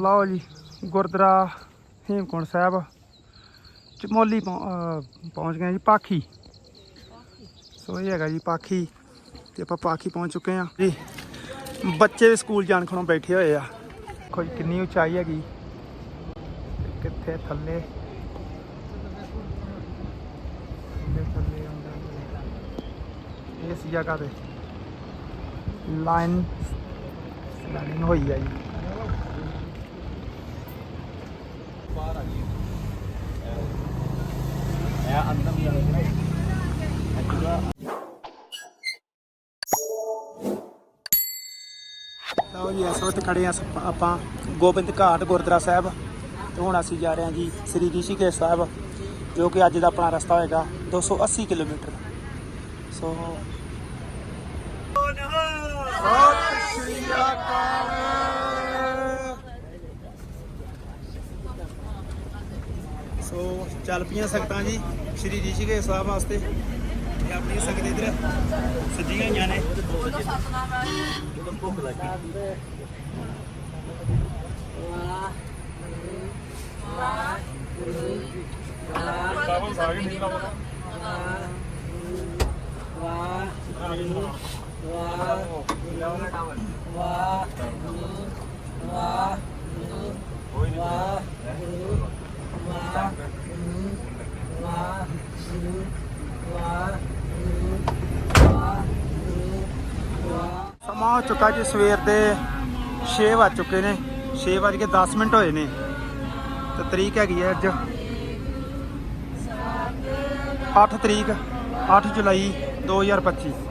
ਲਓ ਜੀ, ਗੁਰਦੁਆਰਾ ਹੇਮਕੁੰਟ ਸਾਹਿਬ। ਚਮੋਲੀ ਪਹੁੰ- ਪਹੁੰਚ ਗਏ ਜੀ ਪਾਖੀ। ਸੋ ਇਹ ਹੈਗਾ ਜੀ ਪਾਖੀ, ਤੇ ਆਪਾਂ ਪਾਖੀ ਪਹੁੰਚ ਚੁੱਕੇ ਆ। ਜੀ, ਬੱਚੇ ਵੀ ਸਕੂਲ ਜਾਣ ਖਣੋਂ ਬੈਠੇ ਹੋਏ ਆ। ਦੇਖੋ ਜੀ, ਕਿੰਨੀ ਉਚਾਈ ਹੈਗੀ। ਕਿੱਥੇ ਥੱਲੇ? ਥੱਲੇ ਇਸ ਜਗ੍ਹਾ ਤੇ ਲਾਈਨ ਲਾਈਨ ਹੋਈ ਹੈ ਜੀ ਬਾਹਰ ਆ ਗਈ ਇਹ ਅੰਦਰ ਵੀ ਆ ਗਿਆ ਲਓ ਜੀ, ਇਸ ਵਕਤ ਖੜੇ ਆ ਆਪਾਂ ਗੋਬਿੰਦ ਘਾਟ ਗੁਰਦੁਆਰਾ ਸਾਹਿਬ। ਤੇ ਹੁਣ ਅਸੀਂ ਜਾ ਰਹੇ ਹਾਂ ਜੀ ਸ੍ਰੀ ਰਿਸ਼ੀਕੇਸ਼ ਸਾਹਿਬ, ਜੋ ਕਿ ਅੱਜ ਦਾ ਆਪਣਾ ਰਸਤਾ ਹੋਏਗਾ 280 ਕਿਲੋਮੀਟਰ। ਸੋ ਸਤਿ ਸ਼੍ਰੀ ਅਕਾਲ। ਸੋ ਚੱਲ ਪਈਆਂ ਸਕਤਾਂ ਜੀ, ਸ੍ਰੀ ਰਿਸ਼ੀਕੇਸ਼ ਸਾਹਿਬ ਵਾਸਤੇ। ਤੇ ਆਪਣੀ ਸੰਗਤ ਇਧਰ ਸੱਜੀਆਂ ਹੋਈਆਂ ਨੇ। ਭੁੱਖ ਲੱਗੀ ਸਮਾਂ ਹੋ ਚੁੱਕਾ ਜੀ, ਸਵੇਰ ਦੇ 6 ਵੱਜ ਚੁੱਕੇ ਨੇ 6 ਵੱਜ ਕੇ 10 ਮਿੰਟ ਹੋਏ ਨੇ। ਤੇ ਤਰੀਕ ਹੈਗੀ ਹੈ ਅੱਜ। 8 ਤਰੀਕ 8 ਜੁਲਾਈ 2025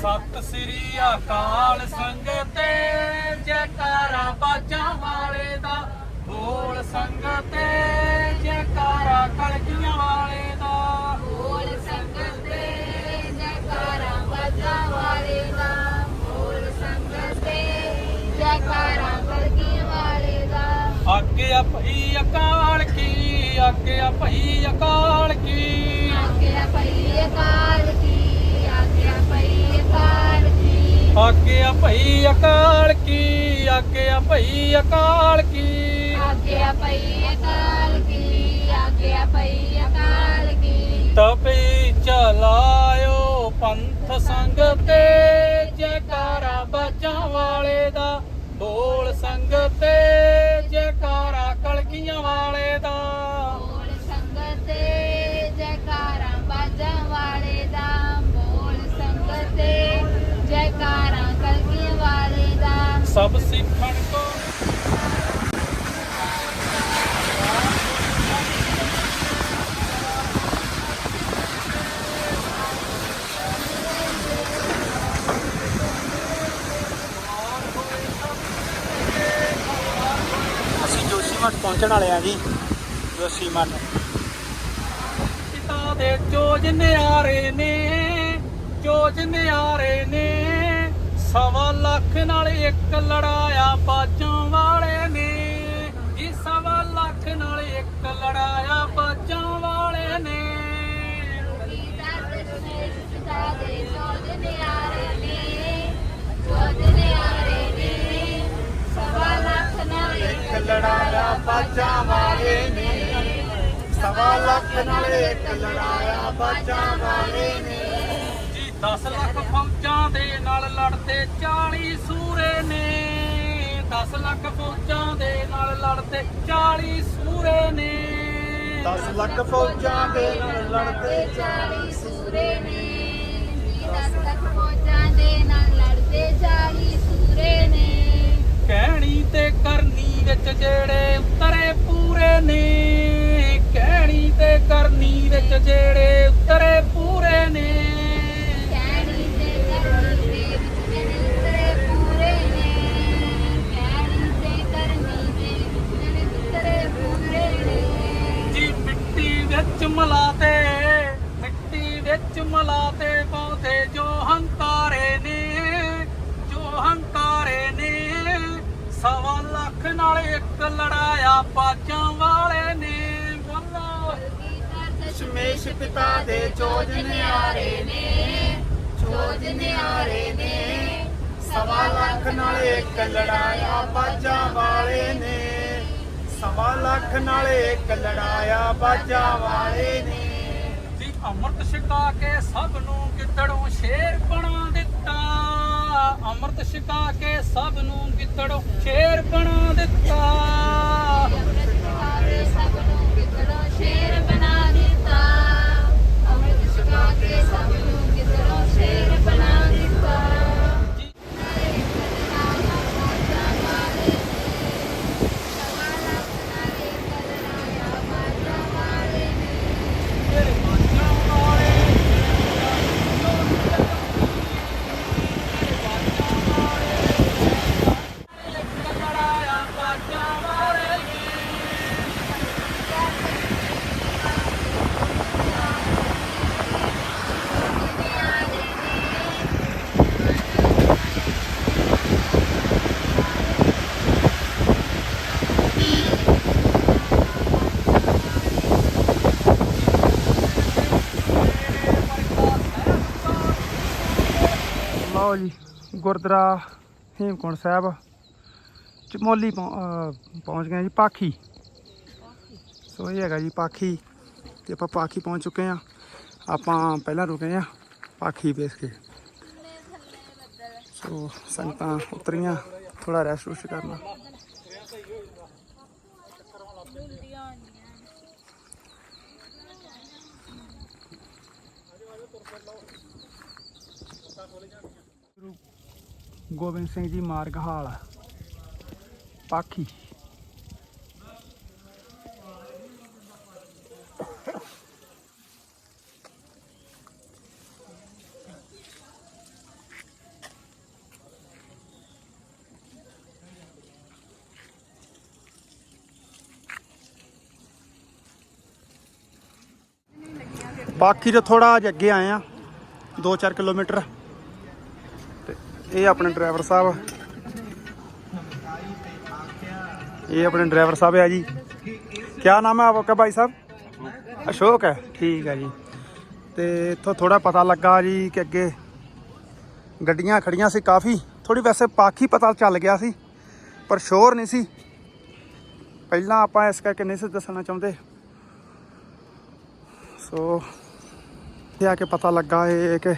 ਸਤਿ ਸ੍ਰੀ ਅਕਾਲ ਸੰਗਤੇ ਜੈਕਾਰਾ ਬਾਜਾਂ ਵਾਲੇ ਦਾ। ਬੋਲ ਸੰਗਤੇ ਜੈਕਾਰਾ ਕਲਕੀਆਂ ਵਾਲੇ ਦਾ। ਬੋਲ ਸੰਗਤ ਤੇ ਜੈਕਾਰਾ ਬਾਜਾ ਵਾਲੇ ਦਾ। ਬੋਲ ਸੰਗਤ ਤੇ ਜੈਕਾਰਾ ਕਲਗੀ ਵਾਲੇ ਦਾ। ਅੱਗੇ ਆ ਭਈ ਅਕਾਲ ਕੀ ਅੱਗੇ ਆ ਭਈ ਅਕਾਲ ਕੀ। ਆਗਿਆ ਪਈ ਅਕਾਲ ਕੀ ਆਗਿਆ ਪਈ ਅਕਾਲ ਕੀ ਅੱਗੇ ਆ ਭਈ ਅਕਾਲ ਕੀ ਅੱਗੇ ਆ ਭਈ ਅਕਾਲ ਕੀ। ਆਗਿਆ ਪਈ ਅਕਾਲ ਕੀ ਆਗਿਆ ਪਈ ਅਕਾਲ ਕੀ। ਤਪੀ ਚਲਾਇਓ ਪੰਥ ਸੰਗ ਤੇ ਜੈਕਾਰਾ ਬਾਜਾਂ ਵਾਲੇ ਦਾ ਬੋਲ ਸੰਗ ਤੇ ਜੈਕਾਰਾ ਕਲਕੀਆਂ ਵਾਲੇ ਦਾ। ਸਭ ਸਿੱਖਣ ਕੋ ਅਸੀਂ ਜੋਸ਼ੀਮਠ ਪਹੁੰਚਣ ਵਾਲੇ ਆ ਜੀ, ਜੋਸ਼ੀਮਠ। ਪਿਤਾ ਦੇ ਚੋਜ ਨਿਆਰੇ ਨੇ ਚੋਜ ਨਿਆਰੇ ਨੇ, ਸਵਾ ਲੱਖ ਨਾਲ ਇੱਕ ਲੜਾਇਆ ਬਾਜਾਂ ਵਾਲੇ ਨੇ। ਜੀ ਸਵਾ ਲੱਖ ਨਾਲ ਇੱਕ ਲੜਾਇਆ ਬਾਜਾਂ ਵਾਲੇ ਨੇ। ਲੜਾਇਆ ਬਾਜਾਂ ਵਾਲੇ ਨੇ। ਸਵਾ ਲੱਖ ਨਾਲ ਇੱਕ ਲੜਾਇਆ ਬਾਜਾਂ ਵਾਲੇ ਨੇ। ਜੀ 10 ਲੱਖ ਫੌਜਾਂ ਦੇ ਨਾਲ ਲੜਦੇ 40 ਸੂਰੇ ਨੇ। 10 ਲੱਖ ਫੌਜਾਂ ਦੇ ਨਾਲ ਲੜਦੇ 40 ਸੂਰੇ ਨੇ। 10 ਲੱਖ ਫੌਜਾਂ ਦੇ ਨਾਲ ਲੜਦੇ ਚਾਲੀ ਸੂਰੇ ਨੇ। ਦਸ ਲੱਖ ਫੌਜਾਂ ਦੇ ਨਾਲ ਲੜਦੇ ਚਾਲੀ ਸੂਰੇ ਨੇ। ਕਹਿਣੀ ਤੇ ਕਰਨੀ ਵਿੱਚ ਜਿਹੜੇ ਉਤਰੇ ਪੂਰੇ ਨੇ। ਕਹਿਣੀ ਤੇ ਕਰਨੀ ਵਿੱਚ ਜਿਹੜੇ ਉਤਰੇ ਮਲਾਤੇ, ਮਿੱਟੀ ਵਿੱਚ ਮਲਾਤੇ ਪੌਦੇ ਜੋ ਹੰਕਾਰੇ ਨੇ, ਜੋ ਹੰਕਾਰੇ ਨੇ। ਸਵਾ ਲੱਖ ਨਾਲ ਇੱਕ ਲੜਾਇਆ ਬਾਜਾਂ ਵਾਲੇ ਨੇ। ਬੋਲੋ। ਦਸ਼ਮੇਸ਼ ਪਿਤਾ ਦੇ ਚੋਜ ਨਿਆਰੇ ਨੇ, ਚੋਜ ਨਿਆਰੇ ਨੇ। ਸਵਾ ਲੱਖ ਨਾਲ ਇੱਕ ਲੜਾਇਆ ਬਾਜਾਂ ਵਾਲੇ ਨੇ। ਸਵਾ ਲੱਖ ਨਾਲ ਇੱਕ ਲੜਾਇਆ ਬਾਜਾਂ ਵਾਲੇ ਨੇ। ਜੀ ਅੰਮ੍ਰਿਤ ਛਕਾ ਕੇ ਸਭ ਨੂੰ ਗਿੱਦੜੋਂ ਸ਼ੇਰ ਬਣਾ ਦਿੱਤਾ। ਅੰਮ੍ਰਿਤ ਛਕਾ ਕੇ ਸਭ ਨੂੰ ਗਿੱਦੜੋਂ ਸ਼ੇਰ ਬਣਾ ਦਿੱਤਾ। ਅੰਮ੍ਰਿਤ ਛਕਾ ਕੇ ਸਭ ਨੂੰ ਗਿੱਦੜੋਂ ਸ਼ੇਰ ਬਣਾ ਦਿੱਤਾ ਅੰਮ੍ਰਿਤ ਛਕਾ ਕੇ ਸਭ ਨੂੰ ਗਿੱਦੜੋਂ ਸ਼ੇਰ ਬਣਾ ਦਿੱਤਾ ਜੀ ਮੇਰੇ ਬਾਜਾਂ ਵਾਲੇ ਲੜਾਇਆ ਬਾਜਾਂ ਵਾਲੇ ਲਓ ਜੀ, ਗੁਰਦੁਆਰਾ ਹੇਮਕੁੰਟ ਸਾਹਿਬ। ਚਮੋਲੀ ਪਹੁੰ- ਪਹੁੰਚ ਗਏ ਜੀ, ਪਾਖੀ। ਸੋ ਇਹ ਹੈਗਾ ਜੀ, ਪਾਖੀ। ਤੇ ਆਪਾਂ ਪਾਖੀ ਪਹੁੰਚ ਚੁੱਕੇ ਆ ਆਪਾਂ ਪਹਿਲਾਂ ਰੁਕੇ ਆ ਪਾਖੀ ਬੇਸ ਕੇ। ਸੋ ਸੰਗਤਾਂ ਉਤਰੀਆਂ ਥੋੜਾ ਰੈਸਟ ਰੁਸਟ ਕਰਨਾ। ਗੋਬਿੰਦ ਸਿੰਘ ਜੀ ਮਾਰਗ ਹਾਲ ਪਾਖੀ। ਪਾਖੀ ਤੋਂ ਥੋੜਾ ਜਿਹਾ ਅੱਗੇ ਆਏ ਆ 2-4 ਕਿਲੋਮੀਟਰ। ਤੇ ਇਹ ਆਪਣੇ ਡਰਾਈਵਰ ਸਾਹਿਬ। ਇਹ ਆਪਣੇ ਡਰਾਈਵਰ ਸਾਹਿਬ ਹੈ ਜੀ। ਕੀ ਨਾਮ ਹੈ ਆਪਕਾ ਭਾਈ ਸਾਹਿਬ? ਅਸ਼ੋਕ ਹੈ। ਠੀਕ ਹੈ ਜੀ। ਤੇ ਇੱਥੋਂ ਥੋੜਾ ਪਤਾ ਲੱਗਾ ਜੀ ਕਿ ਅੱਗੇ ਗੱਡੀਆਂ ਖੜੀਆਂ ਸੀ ਕਾਫੀ। ਥੋੜੀ ਵੈਸੇ ਪਾਖੀ ਪਤਾ ਚੱਲ ਗਿਆ ਸੀ, ਪਰ ਸ਼ੋਰ ਨਹੀਂ ਸੀ। ਪਹਿਲਾਂ ਆਪਾਂ ਇਸ ਕਰਕੇ ਨਹੀਂ ਸੀ ਦੱਸਣਾ ਚਾਹੁੰਦੇ। ਸੋ, ਇਹ ਆ ਕੇ ਪਤਾ ਲੱਗਾ ਇਹ ਕਿ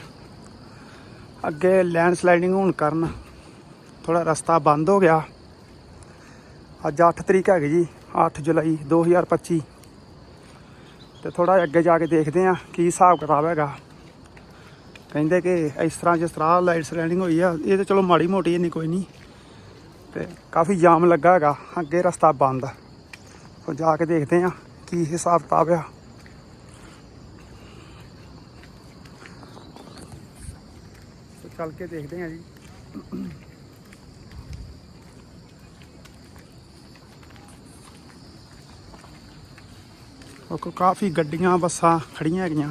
ਅੱਗੇ ਲੈਂਡ ਸਲਾਈਡਿੰਗ ਹੋਣ ਕਾਰਨ ਥੋੜਾ ਰਸਤਾ ਬੰਦ ਹੋ ਗਿਆ। ਅੱਜ 8 ਤਰੀਕ ਹੈਗੀ ਜੀ 8 ਜੁਲਾਈ 2025 ਤੇ ਥੋੜਾ ਅੱਗੇ ਜਾ ਕੇ ਦੇਖਦੇ ਆ ਕੀ ਹਿਸਾਬ ਕਿਤਾਬ ਹੈਗਾ। ਕਹਿੰਦੇ ਕਿ ਇਸ ਤਰ੍ਹਾਂ ਜਿਸ ਤਰ੍ਹਾਂ ਲਾਈਟ ਸਲੈਂਡਿੰਗ ਹੋਈ ਆ, ਇਹ ਤਾਂ ਚਲੋ ਮਾੜੀ ਮੋਟੀ ਨਹੀਂ ਕੋਈ ਨਹੀਂ। ਤੇ ਕਾਫੀ ਜਾਮ ਲੱਗਾ ਹੈਗਾ, ਅੱਗੇ ਰਸਤਾ ਬੰਦ। ਆ ਜਾ ਕੇ ਦੇਖਦੇ ਆ ਕੀ ਹਿਸਾਬ ਕਿਤਾਬ ਆ। ਚੱਲ ਕੇ ਦੇਖਦੇ ਹਾਂ ਜੀ। ਉਹ ਕਾਫੀ ਗੱਡੀਆਂ, ਬੱਸਾਂ ਖੜੀਆਂ ਹੈਗੀਆਂ।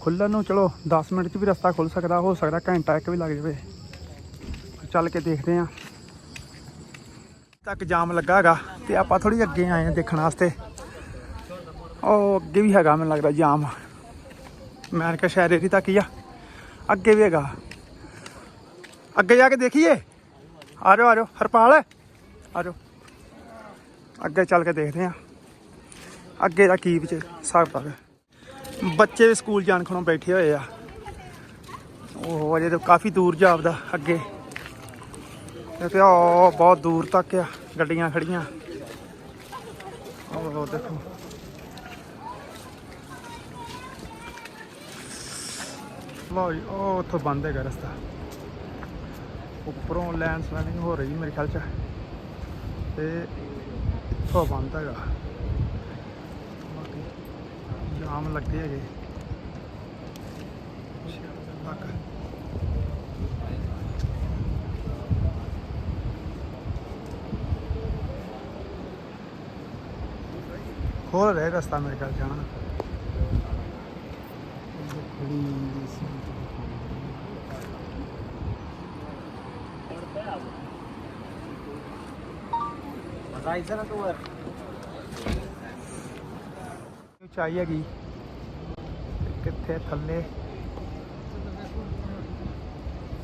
ਖੁੱਲਣ ਨੂੰ ਚਲੋ 10 ਮਿੰਟ 'ਚ ਵੀ ਰਸਤਾ ਖੁੱਲ ਸਕਦਾ, ਹੋ ਸਕਦਾ ਘੰਟਾ ਇੱਕ ਵੀ ਲੱਗ ਜਾਵੇ। ਚੱਲ ਕੇ ਦੇਖਦੇ ਆਂ ਤੱਕ ਜਾਮ ਲੱਗਾ ਹੈਗਾ ਤੇ ਆਪਾਂ ਥੋੜੀ ਅੱਗੇ ਆਏ ਆ ਦੇਖਣ ਵਾਸਤੇ। ਉਹ ਅੱਗੇ ਵੀ ਹੈਗਾ, ਮੈਨੂੰ ਲੱਗਦਾ ਜਾਮ। ਮੈਂ ਕਿਹਾ ਸ਼ਾਇਦ ਇਹਦੀ ਤੱਕ ਹੀ ਆ। ਅੱਗੇ ਵੀ ਹੈਗਾ। ਅੱਗੇ ਜਾ ਕੇ ਦੇਖੀਏ। ਆ ਜਾਓ ਆ ਜਾਓ ਹਰਪਾਲ। ਆ ਜਾਓ ਅੱਗੇ ਚੱਲ ਕੇ ਦੇਖਦੇ ਆਂ ਅੱਗੇ ਦਾ ਕੀ ਵਿੱਚ ਹਿਸਾਬ ਤੱਕ ਬੱਚੇ ਵੀ ਸਕੂਲ ਜਾਣ ਖਣੋਂ ਬੈਠੇ ਹੋਏ ਆ। ਉਹ ਅਜੇ ਤਾਂ ਕਾਫੀ ਦੂਰ ਜਾਪਦਾ ਅੱਗੇ। ਤੇ ਉਹ ਬਹੁਤ ਦੂਰ ਤੱਕ ਆ। ਗੱਡੀਆਂ ਖੜੀਆਂ। ਉਹ ਦੇਖੋ। ਲਓ ਜੀ, ਉਹ ਉੱਥੋਂ ਬੰਦ ਹੈਗਾ ਰਸਤਾ। ਉੱਪਰੋਂ ਲੈਂਡ ਸਲਾਈਡਿੰਗ ਹੋ ਰਹੀ ਮੇਰੇ ਖਿਆਲ ਚ। ਤੇ ਇੱਥੋਂ ਬੰਦ ਹੈਗਾ। ਬਾਕੀ ਜਾਮ ਲੱਗੇ ਹੈਗੇ। ਤੱਕ ਖੋਲ ਰਿਹਾ ਰਸਤਾ ਮੇਰੇ ਖਿਆਲ ਜਾਣਾ जायचं ना तू वर ਉਚਾਈ ਹੈਗੀ ਤੇ ਕਿੱਥੇ ਥੱਲੇ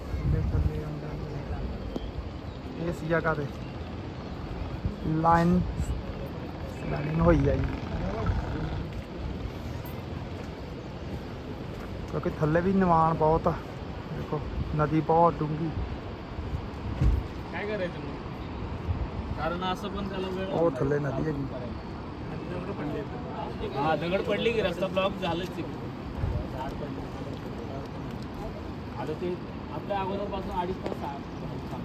ਥੱਲੇ ਥੱਲੇ ਆਉਂਦਾ ਇਸ ਜਗ੍ਹਾ ਤੇ ਲਾਈਨ ਲਾਈਨ ਹੋਈ ਆ ਜੀ ਕਿਉਂਕਿ ਥੱਲੇ ਵੀ ਨਿਵਾਨ ਬਹੁਤ ਆ ਦੇਖੋ ਨਦੀ ਬਹੁਤ ਡੂੰਘੀ काय करायचं मग कारण असं पण त्याला वेळ ਉਹ ਥੱਲੇ ਨਦੀ ਹੈਗੀ हा दगड पडली की रस्ता ब्लॉक झालंच ते आता ते आपल्या अगोदरपासून अडीच तास साफ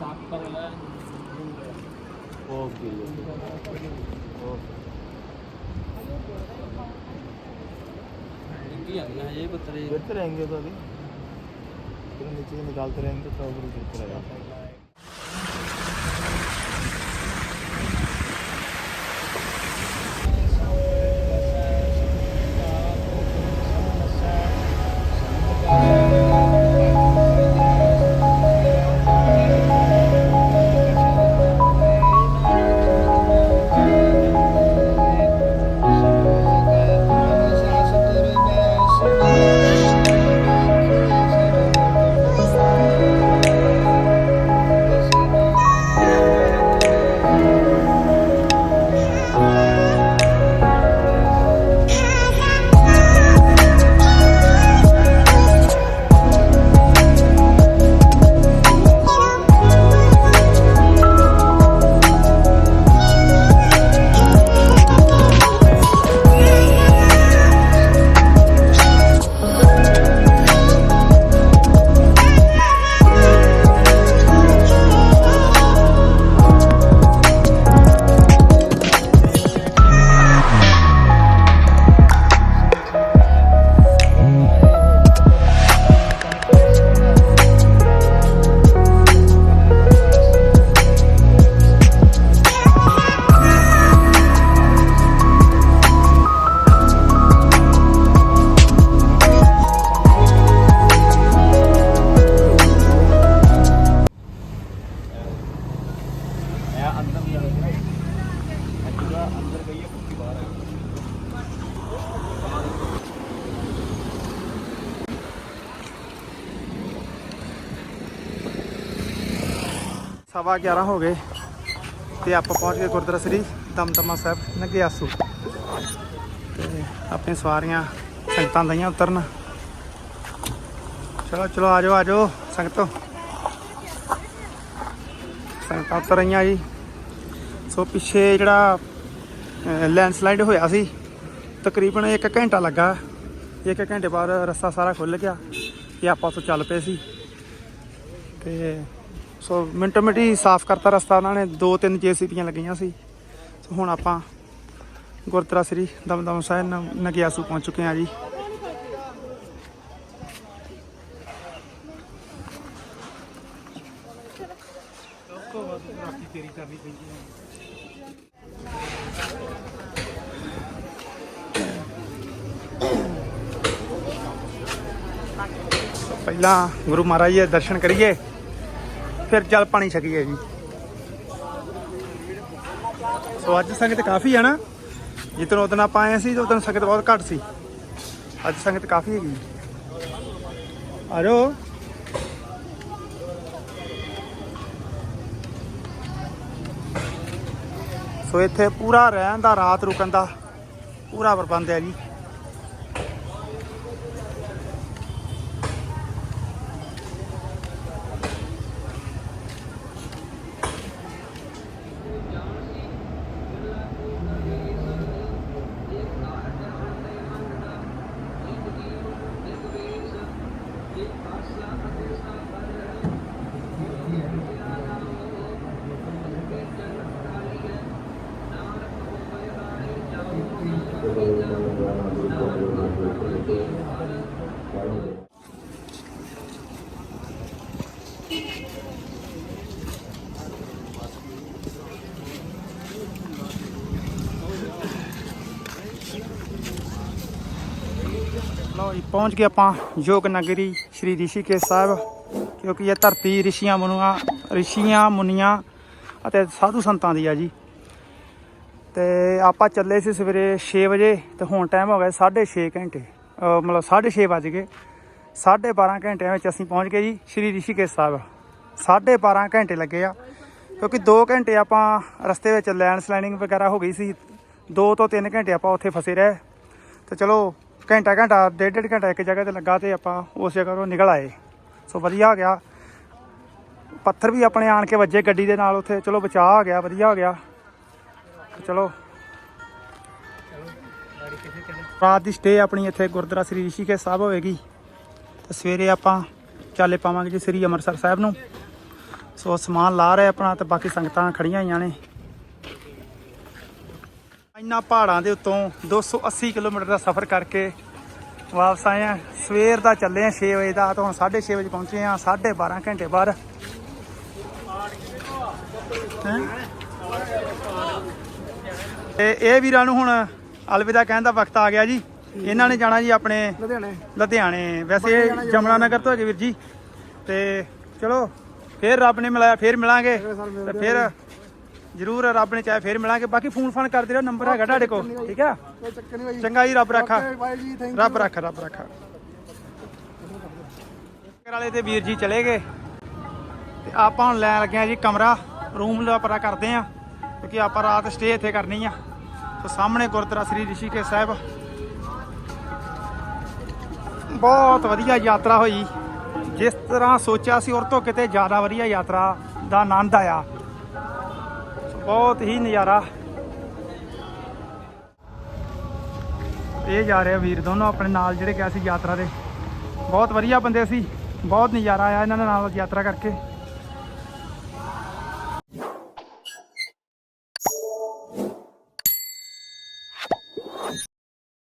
साफ करायला ओके ये पत्र गिरते रहेंगे तो अभी फिर नीचे से निकालते रहेंगे तो फिर गिरते रहेगा ਸਵਾ 11 ਹੋ ਗਏ ਤੇ ਆਪਾਂ ਪਹੁੰਚ ਗਏ ਗੁਰਦੁਆਰਾ ਸ੍ਰੀ ਦਮਦਮਾ ਸਾਹਿਬ ਨਗਿਆਸੂ। ਤੇ ਆਪਣੀ ਸਵਾਰੀਆਂ ਸੰਗਤਾਂ ਦਈਆਂ ਉਤਰਨ। ਚਲੋ ਚਲੋ, ਆਜੋ ਆਜੋ ਸੰਗਤੋ। ਸੰਗਤਾਂ ਉਤਰ ਰਹੀਆਂ ਜੀ। ਸੋ ਪਿੱਛੇ ਜਿਹੜਾ ਲੈਂਡਸਲਾਈਡ ਹੋਇਆ ਸੀ, ਤਕਰੀਬਨ 1 ਘੰਟਾ ਲੱਗਾ। ਇੱਕ ਘੰਟੇ ਬਾਅਦ ਰਸਤਾ ਸਾਰਾ ਖੁੱਲ ਗਿਆ ਤੇ ਆਪਾਂ ਤੋਂ ਚੱਲ ਪਏ ਸੀ। ਤੇ ਸੋ ਮਿੰਟੋ ਮਿੰਟੀ ਸਾਫ਼ ਕਰਤਾ ਰਸਤਾ ਉਹਨਾਂ ਨੇ, ਦੋ ਤਿੰਨ ਜੇਸੀਬੀਆਂ ਲੱਗੀਆਂ ਸੀ। ਸੋ ਹੁਣ ਆਪਾਂ ਗੁਰਦੁਆਰਾ ਸ੍ਰੀ ਦਮਦਮ ਸਾਹਿਬ ਨਗਿਆਸੂ ਪਹੁੰਚ ਚੁੱਕੇ ਹਾਂ ਜੀ। ਪਹਿਲਾਂ ਗੁਰੂ ਮਹਾਰਾਜ ਦੇ ਦਰਸ਼ਨ ਕਰੀਏ। ਫਿਰ ਜਲ ਪਾਣੀ ਛਕੀਏ ਜੀ। ਸੋ ਅੱਜ ਸੰਗਤ ਕਾਫੀ ਹੈ ਨਾ। ਜਿੱਦਣ ਉਦੋਂ ਆਪਾਂ ਆਏ ਸੀ, ਉਦੋਂ ਸੰਗਤ ਬਹੁਤ ਘੱਟ ਸੀ। ਅੱਜ ਸੰਗਤ ਕਾਫੀ ਹੈਗੀ ਆ ਜਾਓ ਸੋ ਇੱਥੇ ਪੂਰਾ ਰਹਿਣ ਦਾ, ਰਾਤ ਰੁਕਣ ਦਾ ਪੂਰਾ ਪ੍ਰਬੰਧ ਹੈ ਜੀ। ਲਓ ਜੀ, ਪਹੁੰਚ ਗਏ ਆਪਾਂ ਯੋਗ ਨਗਰੀ ਸ਼੍ਰੀ ਰਿਸ਼ੀਕੇਸ਼ ਸਾਹਿਬ, ਕਿਉਂਕਿ ਇਹ ਧਰਤੀ ਰਿਸ਼ੀਆਂ ਮੁਨੀਆਂ ਰਿਸ਼ੀਆਂ ਮੁਨੀਆਂ ਅਤੇ ਸਾਧੂ ਸੰਤਾਂ ਦੀ ਆ ਜੀ। ਤੇ ਆਪਾਂ ਚੱਲੇ ਸੀ ਸਵੇਰੇ 6 ਵਜੇ ਤੇ ਹੁਣ ਟਾਈਮ ਹੋ ਗਿਆ 6:30 ਘੰਟੇ, ਅਹ ਮਤਲਬ 6:30 ਵੱਜ ਗਏ। 12.5 ਘੰਟਿਆਂ ਵਿੱਚ ਅਸੀਂ ਪਹੁੰਚ ਗਏ ਜੀ ਸ਼੍ਰੀ ਰਿਸ਼ੀਕੇਸ਼ ਸਾਹਿਬ। 12.5 ਘੰਟੇ ਲੱਗੇ ਆ, ਕਿਉਂਕਿ 2 ਘੰਟੇ ਆਪਾਂ ਰਸਤੇ ਵਿੱਚ ਲੈਂਡ ਸਲਾਈਡਿੰਗ ਵਗੈਰਾ ਹੋ ਗਈ ਸੀ। 2 ਤੋਂ 3 ਘੰਟੇ ਆਪਾਂ ਉੱਥੇ ਫਸੇ ਰਹੇ। ਤੇ ਚਲੋ ਘੰਟਾ ਘੰਟਾ, ਡੇਢ ਡੇਢ ਘੰਟਾ ਇੱਕ ਜਗ੍ਹਾ ਤੇ ਲੱਗਾ ਤੇ ਆਪਾਂ ਉਸ ਜਗ੍ਹਾ ਤੋਂ ਨਿਕਲ ਆਏ। ਸੋ ਵਧੀਆ ਹੋ ਗਿਆ। ਪੱਥਰ ਵੀ ਆਪਣੇ ਆਣ ਕੇ ਵੱਜੇ ਗੱਡੀ ਦੇ ਨਾਲ ਉੱਥੇ। ਚਲੋ ਬਚਾਅ ਹੋ ਗਿਆ, ਵਧੀਆ ਹੋ ਗਿਆ। ਚਲੋ। ਰਾਤ ਦੀ ਸਟੇ ਆਪਣੀ ਇੱਥੇ ਗੁਰਦੁਆਰਾ ਸ੍ਰੀ ਰਿਸ਼ੀਕੇਸ਼ ਸਾਹਿਬ ਹੋਵੇਗੀ। ਤੇ ਸਵੇਰੇ ਆਪਾਂ ਚਾਲੇ ਪਾਵਾਂਗੇ ਜੀ ਸ੍ਰੀ ਅੰਮ੍ਰਿਤਸਰ ਸਾਹਿਬ ਨੂੰ। ਸੋ ਸਮਾਨ ਲਾ ਰਹੇ ਆਪਣਾ ਤੇ ਬਾਕੀ ਸੰਗਤਾਂ ਖੜੀਆਂ ਹੋਈਆਂ ਨੇ। ਇੰਨਾ ਪਹਾੜਾਂ ਦੇ ਉੱਤੋਂ 280 ਕਿਲੋਮੀਟਰ ਦਾ ਸਫ਼ਰ ਕਰਕੇ ਵਾਪਸ ਆਏ ਆ ਸਵੇਰ ਦਾ ਚੱਲੇ ਆ 6 ਵਜੇ ਦਾ। ਤਾਂ ਹੁਣ 6:30 ਵਜੇ ਪਹੁੰਚੇ ਆ 12.5 ਘੰਟੇ ਬਾਅਦ? ਤੇ ਇਹ ਵੀਰਾਂ ਨੂੰ ਹੁਣ ਅਲਵਿਦਾ ਕਹਿਣ ਦਾ ਵਕਤ ਆ ਗਿਆ ਜੀ। ਇਹਨਾਂ ਨੇ ਜਾਣਾ ਜੀ ਆਪਣੇ ਲੁਧਿਆਣੇ। ਲੁਧਿਆਣੇ। ਵੈਸੇ ਜਮਨਾ ਨਗਰ ਤੋਂ ਹੈਗੇ ਵੀਰ ਜੀ। ਤੇ ਚਲੋ ਫੇਰ ਰੱਬ ਨੇ ਮਿਲਾਇਆ ਫੇਰ ਮਿਲਾਂਗੇ। ਤੇ ਫਿਰ ਜਰੂਰ ਰੱਬ ਨੇ ਚਾਹੇ ਫੇਰ ਮਿਲਾਂਗੇ। ਬਾਕੀ ਫੋਨ ਫਾਨ ਕਰਦੇ ਰਹੋ ਨੰਬਰ ਹੈਗਾ ਤੁਹਾਡੇ ਕੋਲ ਠੀਕ ਆ? ਕੋਈ ਚੱਕਰ ਨਹੀਂ ਭਾਈ ਚੰਗਾ ਜੀ ਰੱਬ ਰੱਖਾ। ਬਾਈ ਜੀ ਥੈਂਕ ਰੱਬ ਰੱਖ ਰੱਬ ਰੱਖਾ। ਵਾਲੇ ਤੇ ਵੀਰ ਜੀ ਚਲੇ ਗਏ। ਤੇ ਆਪਾਂ ਹੁਣ ਲੈਣ ਲੱਗੇ ਆ ਜੀ ਕਮਰਾ ਰੂਮ ਦਾ ਪਤਾ ਕਰਦੇ ਆ ਕਿਉਂਕਿ ਆਪਾਂ ਰਾਤ ਸਟੇ ਇੱਥੇ ਕਰਨੀ ਆ। ਸੋ ਸਾਹਮਣੇ ਗੁਰਦੁਆਰਾ ਸ੍ਰੀ ਰਿਸ਼ੀਕੇਸ਼ ਸਾਹਿਬ। ਬਹੁਤ ਵਧੀਆ ਯਾਤਰਾ ਹੋਈ। ਜਿਸ ਤਰ੍ਹਾਂ ਸੋਚਿਆ ਸੀ ਉਹ ਤੋਂ ਕਿਤੇ ਜ਼ਿਆਦਾ ਵਧੀਆ ਯਾਤਰਾ ਦਾ ਆਨੰਦ ਆਇਆ। ਬਹੁਤ ਹੀ ਨਜ਼ਾਰਾ। ਇਹ ਜਾ ਰਹੇ ਵੀਰ ਦੋਨੋਂ ਆਪਣੇ ਨਾਲ ਜਿਹੜੇ ਗਿਆ ਸੀ ਯਾਤਰਾ ਦੇ। ਬਹੁਤ ਵਧੀਆ ਬੰਦੇ ਸੀ, ਬਹੁਤ ਨਜ਼ਾਰਾ ਆਇਆ ਇਹਨਾਂ ਦੇ ਨਾਲ ਯਾਤਰਾ ਕਰਕੇ।